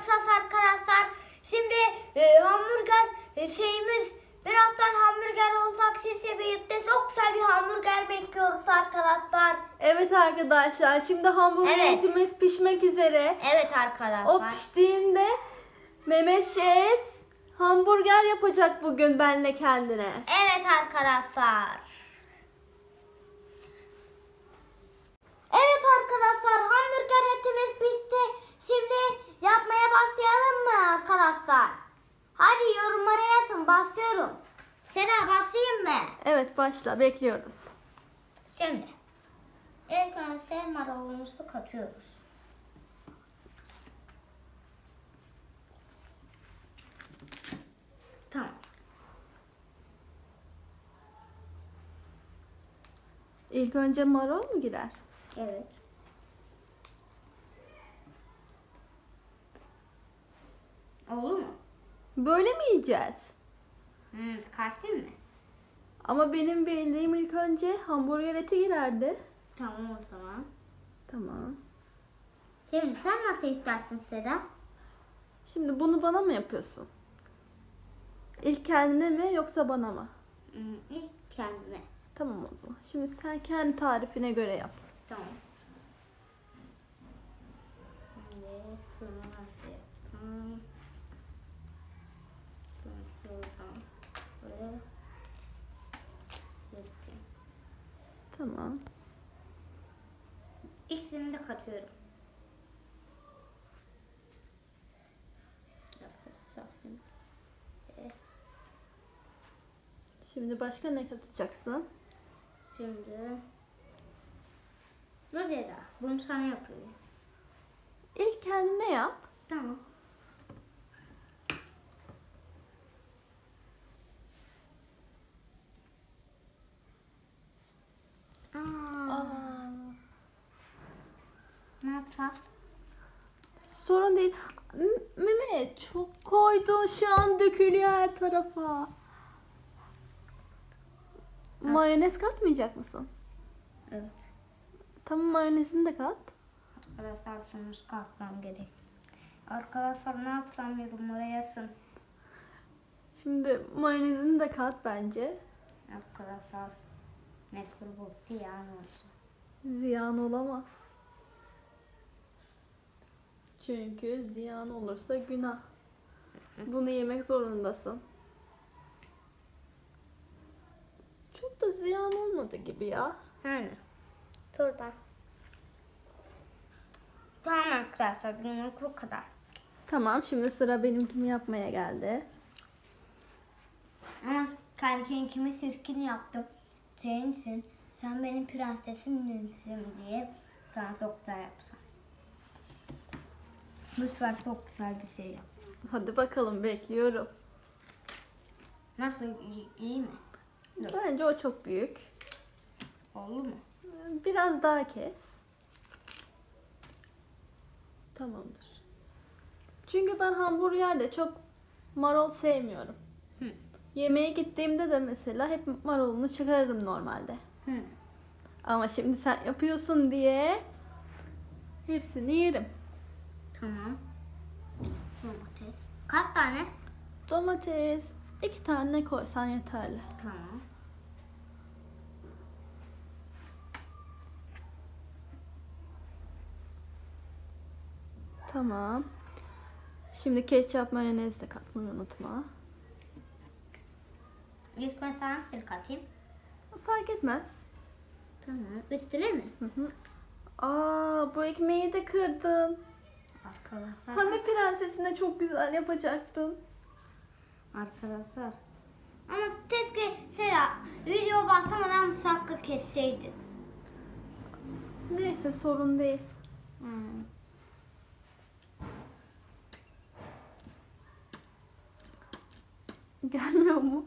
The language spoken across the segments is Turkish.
yapacağız arkadaşlar. Şimdi e, hamburger e, şeyimiz birazdan hamburger olacak. Sizle birlikte çok güzel bir hamburger bekliyoruz arkadaşlar. Evet arkadaşlar şimdi hamburgerimiz pişmek üzere. Evet O arkadaşlar. piştiğinde Mehmet Şef hamburger yapacak bugün benle kendine. Evet arkadaşlar. Evet arkadaşlar hamburger etimiz pişti. Şimdi yapmaya başlayalım mı arkadaşlar? Hadi yorumlara yazın başlıyorum. Sena başlayayım mı? Evet başla bekliyoruz. Şimdi ilk önce marulumuzu katıyoruz. Tamam. İlk önce marul mu girer? Evet. Oldu mu? Böyle mi yiyeceğiz? Hmm, çıkartayım mı? Ama benim bildiğim ilk önce hamburger eti girerdi. Tamam o zaman. Tamam. Şimdi sen nasıl istersin Seda? Şimdi bunu bana mı yapıyorsun? İlk kendine mi yoksa bana mı? Hmm, ilk kendime. Tamam o zaman. Şimdi sen kendi tarifine göre yap. Tamam. Şimdi şunu nasıl yapsam? Şunu şuradan buraya Tamam. İkisini de katıyorum. Şimdi. Başka ne katacaksın? Şimdi. Dur Seda. Bunu sana yapıyorum. İlk kendine yap. Tamam. Aa, Aa, ne yapacağız? sorun değil. M- Mehmet çok koydun şu an dökülüyor her tarafa. Mayonez katmayacak mısın? Evet. Tamam mayonezini de kat. Arkadaşlar sonuç kalkmam gerek. Arkadaşlar ne yapsam yorumlara yazın. Şimdi mayonezini de kat bence. Arkadaşlar mecbur bu ziyan olsun. Ziyan olamaz. Çünkü ziyan olursa günah. Bunu yemek zorundasın. Çok da ziyan olmadı gibi ya. Yani. Turdan. Tamam arkadaşlar bugünlük bu kadar. Tamam şimdi sıra benimkini yapmaya geldi. Ama kendimi sirkin yaptım. İçin sen benim prensesimsin diye sana çok güzel yapsam. Bu sefer çok güzel bir şey yap. Hadi bakalım bekliyorum. Nasıl iyi, iyi mi? Dur. Bence o çok büyük. Oldu mu? Biraz daha kes. Tamamdır. Çünkü ben hamburgerde çok marul sevmiyorum. Yemeğe gittiğimde de mesela hep marulunu çıkarırım normalde. Hı. Ama şimdi sen yapıyorsun diye hepsini yerim. Tamam. Domates. Kaç tane? Domates iki tane koysan yeterli. Tamam. Tamam. Şimdi ketçap mayonez de katmayı unutma. İlk ben sana sirk atayım. Fark etmez. Tamam. Üstüne mi? Hı hı. Aa bu ekmeği de kırdın. Arkadaşlar. Hani prensesine çok güzel yapacaktın. Arkadaşlar. Ama keşke Sera video başlamadan bu dakika kesseydin. Neyse sorun değil. Hmm. Gelmiyor mu?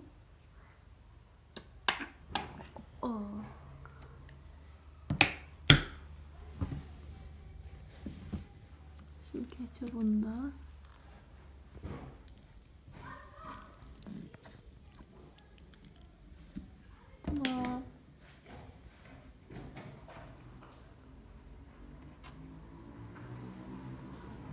Da. Tamam.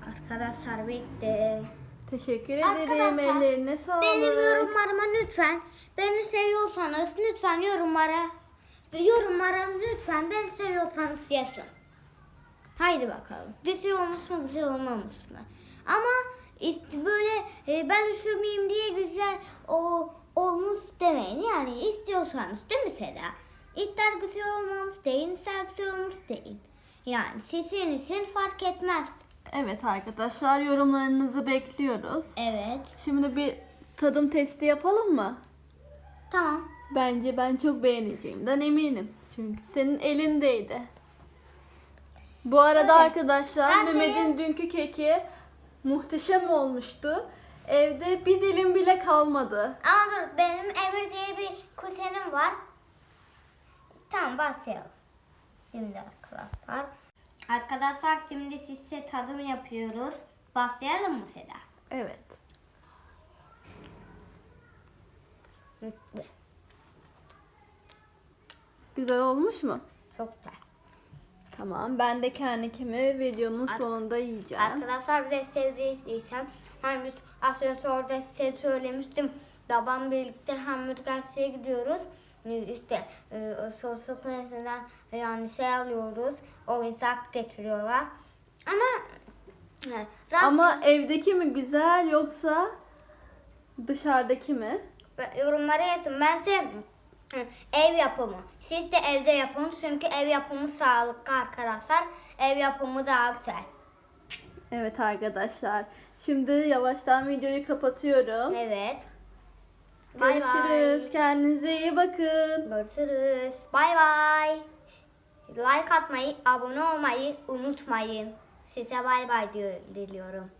Arkadaşlar Arkadaşlar bitti. Teşekkür ederim. Arkadaşlar, Ellerine sağlık. Benim yorumlarıma lütfen beni seviyorsanız lütfen yorumlara yorumlara lütfen beni seviyorsanız yazın. Haydi bakalım. Güzel olmuş mu güzel olmamış mı? Ama işte böyle e, ben üşümeyeyim diye güzel o olmuş demeyin. Yani istiyorsanız değil mi Seda? İster güzel olmamış deyin, ister güzel olmuş deyin. Yani sizin için fark etmez. Evet arkadaşlar yorumlarınızı bekliyoruz. Evet. Şimdi bir tadım testi yapalım mı? Tamam. Bence ben çok beğeneceğimden eminim. Çünkü senin elindeydi. Bu arada Öyle. arkadaşlar Ben Mehmet'in dünkü keki muhteşem olmuştu. Evde bir dilim bile kalmadı. Ama dur benim Emir diye bir kuzenim var. Tamam başlayalım. Şimdi arkadaşlar. Arkadaşlar şimdi size tadım yapıyoruz. Başlayalım mı Seda? Evet. Güzel olmuş mu? Çok güzel. Tamam. Ben de kendimi videonun Ar- sonunda yiyeceğim. Arkadaşlar bir de sevdiysem hani biz az önce orada size söylemiştim. Babam birlikte hamburgerciye gidiyoruz. Ee, İşte e, sosu kulesinden yani şey alıyoruz. Oyuncak getiriyorlar. Ama e, rast- Ama evdeki mi güzel yoksa dışarıdaki mi? yorumlara yazın. Bence ev yapımı. Siz de evde yapın. Çünkü ev yapımı sağlıklı arkadaşlar. Ev yapımı daha güzel. Evet arkadaşlar. Şimdi yavaştan videoyu kapatıyorum. Evet. Bay Görüşürüz. bay. Kendinize iyi bakın. Görüşürüz. Bay bay. Like atmayı, abone olmayı unutmayın. Size bay bay diliyorum.